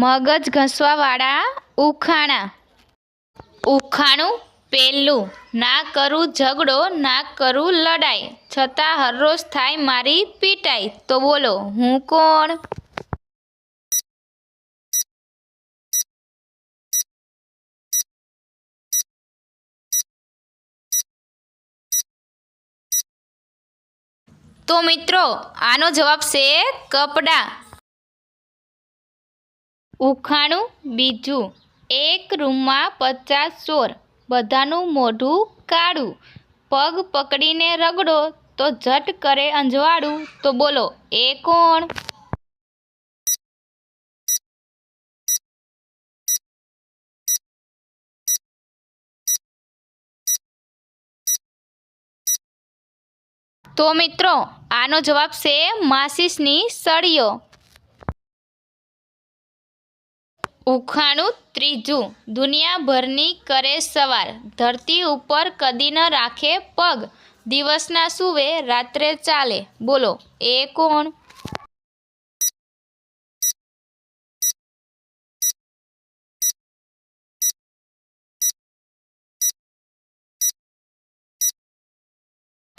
મગજ ઘસવાવાળા ઉખાણા. ઉખાણું પહેલું ના કરું ઝઘડો, ના કરું લડાઈ. છતાં હરરોજ થાય મારી પીટાઈ. તો બોલો, હું કોણ? તો મિત્રો, આનો જવાબ છે કપડાં. ઉખાણું બીજું. એક રૂમમાં પચાસ ચોર. બધાનું મોઢું કાળું. પગ પકડીને રગડો તો ઝટ કરે અંજવાળું તો બોલો, એ કોણ? તો મિત્રો, આનો જવાબ છે માસિસની સળીઓ ઉખાણું ત્રીજું, દુનિયાભરની કરે સવાર. ધરતી ઉપર કદી ન રાખે પગ. દિવસના સૂવે, રાત્રે ચાલે. બોલો, એ કોણ?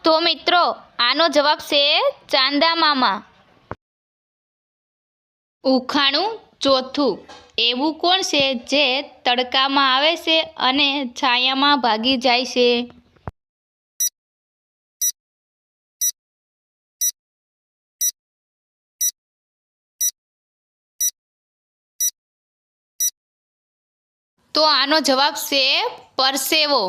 તો મિત્રો, આનો જવાબ છે ચાંદા મામા. ઉખાણું ચોથું, એવું કોણ છે જે તડકામાં આવે છે અને છાયામાં ભાગી જાય છે? તો આનો જવાબ છે પરસેવો.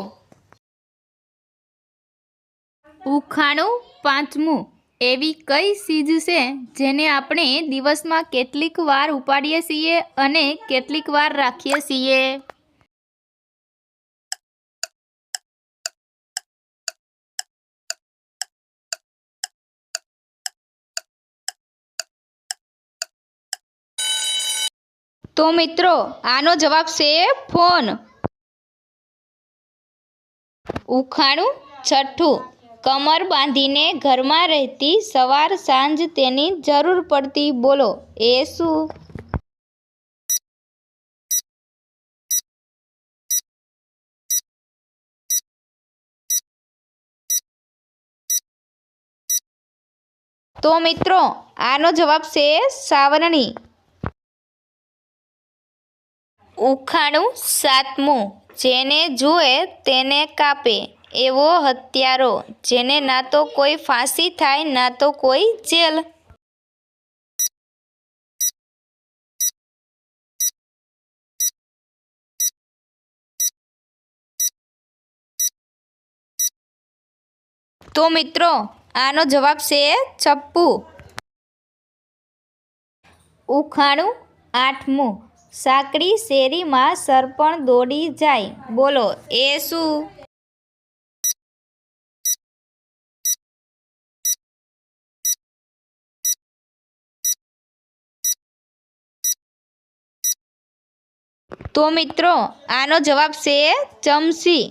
ઉખાણું પાંચમું. એવી કઈ ચીજ છે જેને આપણે દિવસમાં કેટલીક વાર ઉપાડીએ છીએ અને કેટલીક વાર રાખીએ છીએ? તો મિત્રો, આનો જવાબ છે ફોન. ઉખાણું, છઠ્ઠું. કમર બાંધીને ઘરમાં રહેતી સવાર સાંજ તેની જરૂર પડતી બોલો, એ શું? તો મિત્રો, આનો જવાબ છે સાવરણી. ઉખાણું સાતમું, જેને જુએ તેને કાપે. એવો હત્યારો, જેને ના તો કોઈ ફાંસી થાય, ના તો કોઈ જેલ. તો મિત્રો, આનો જવાબ છે ચપ્પુ. ઉખાણું આઠમું. સાંકડી શેરીમાં સરપણ દોડી જાય. બોલો, એ શું? તો મિત્રો, આનો જવાબ છે ચમસી.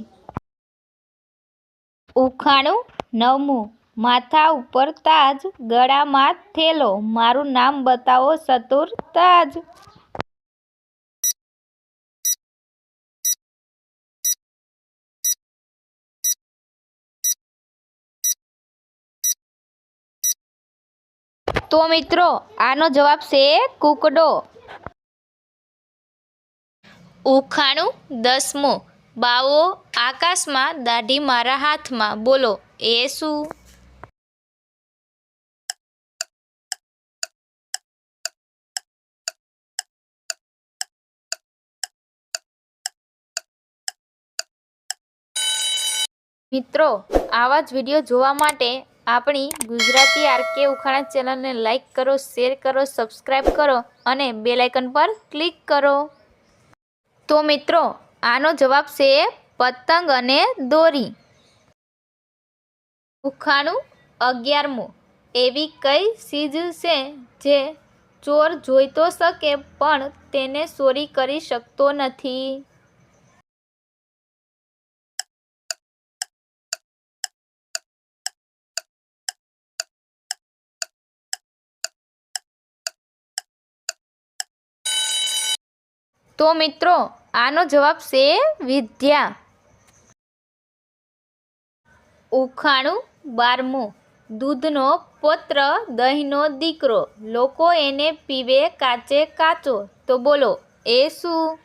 ઉખાણું નવમું. માથા ઉપર તાજ, ગળામાં થેલો. મારું નામ બતાવો સતુર તાજ. તો મિત્રો, આનો જવાબ છે કુકડો. ઉખાણું દસમું. બાવો, આકાશમાં દાઢી મારા હાથમાં. બોલો એ શું મિત્રો, આવા જ વીડિયો જોવા માટે આપણી ગુજરાતી આરકે ઉખાણા ચેનલને લાઈક કરો, શેર કરો સબસ્ક્રાઈબ કરો અને બેલાઇકન પર ક્લિક કરો. તો મિત્રો, આનો જવાબ છે પતંગ અને દોરી. ઉખાણું અગિયારમું. એવી કઈ ચીજ છે જે ચોર જોઈ તો શકે, પણ તેને ચોરી કરી શકતો નથી? તો મિત્રો, આનો જવાબ છે વિદ્યા. ઉખાણું બારમું. દૂધનો પુત્ર, દહીંનો દીકરો. લોકો એને પીવે, કાચે, કાચો. તો બોલો, એ શું?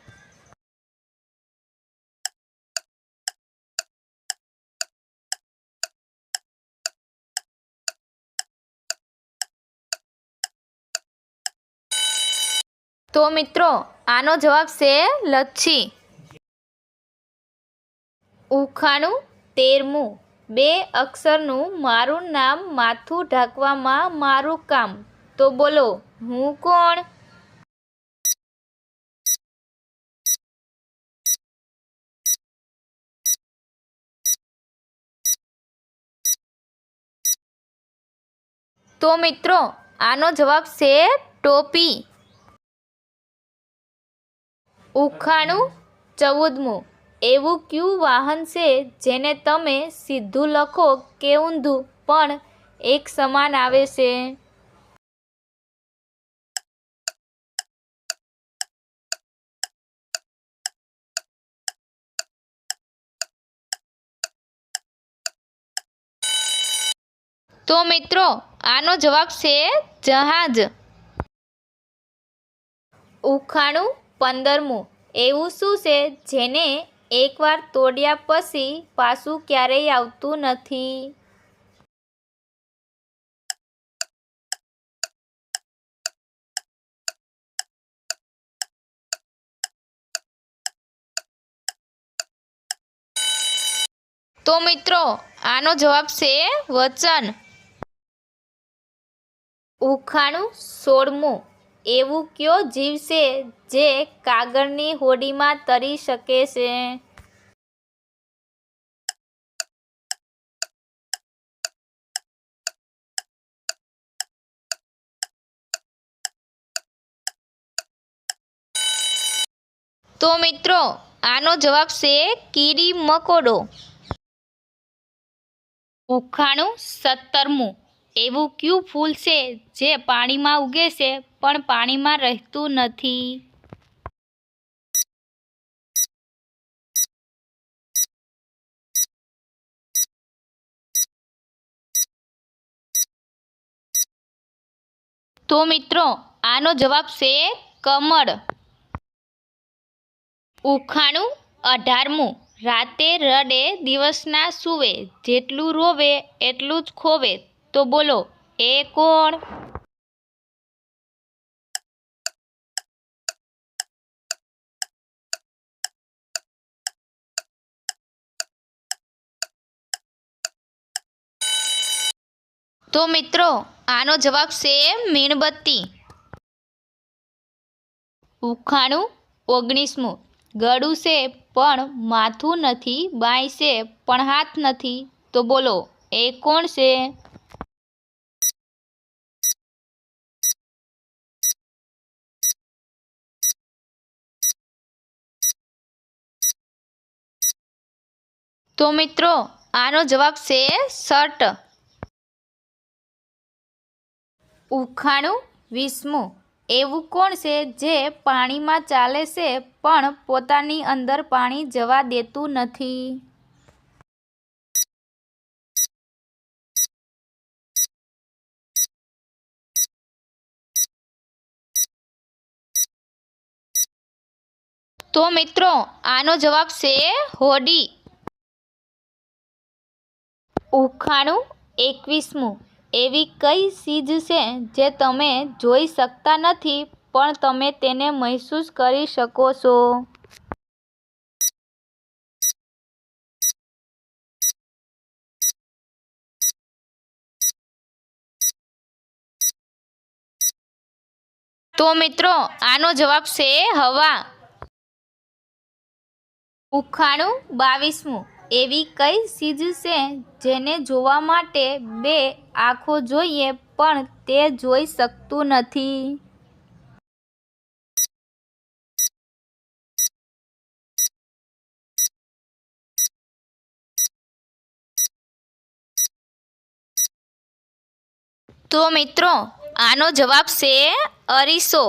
તો મિત્રો આનો જવાબ છે લચ્છી. ઉખાણું તેરમું. બે અક્ષરનું મારું નામ માથું ઢાંકવામાં મારું કામ. તો બોલો, હું કોણ? તો મિત્રો, આનો જવાબ છે ટોપી. ઉખાણું ચૌદમું. એવું કયું વાહન છે જેને તમે સીધું લખો કે ઊંધું? પણ એક સમાન આવે છે. તો મિત્રો, આનો જવાબ છે જહાજ. ઉખાણું પંદરમું. એવું શું છે જેને એકવાર તોડ્યા પછી પાછું ક્યારેય આવતું નથી? તો મિત્રો, આનો જવાબ છે વચન. ઉખાણું સોળમું. એવું કયો જીવ છે જે કાગળની હોડીમાં તરી શકે છે? તો મિત્રો, આનો જવાબ છે કીડી મકોડો ઉખાણું સત્તરમું. એવું કયું ફૂલ છે જે પાણીમાં ઉગે છે, પણ પાણીમાં રહેતું નથી? તો મિત્રો, આનો જવાબ છે કમળ. ઉખાણું અઢારમું. રાતે રડે દિવસના સૂવે. જેટલું રોવે, એટલું જ ખોવે. તો બોલો, એ કોણ? તો મિત્રો, આનો જવાબ છે મીણબત્તી. ઉખાણું ઓગણીસમું. ગળું છે, પણ માથું નથી, બાય છે, પણ હાથ નથી. તો બોલો, એ કોણ છે? તો મિત્રો, આનો જવાબ છે શર્ટ. ઉખાણું વીસમું. એવું કોણ છે જે પાણીમાં ચાલે છે પણ પોતાની અંદર પાણી જવા દેતું નથી? તો મિત્રો, આનો જવાબ છે હોડી. ઉખાણું એકવીસમું. એવી કઈ ચીજ છે જે તમે જોઈ શકતા નથી, પણ તમે તેને મહેસૂસ કરી શકો છો? તો મિત્રો, આનો જવાબ છે હવા. ઉખાણું બાવીસમું. એવી કઈ ચીજ છે જેને જોવા માટે બે આંખો જોઈએ પણ તે જોઈ શકતું નથી? તો મિત્રો, આનો જવાબ છે અરીસો.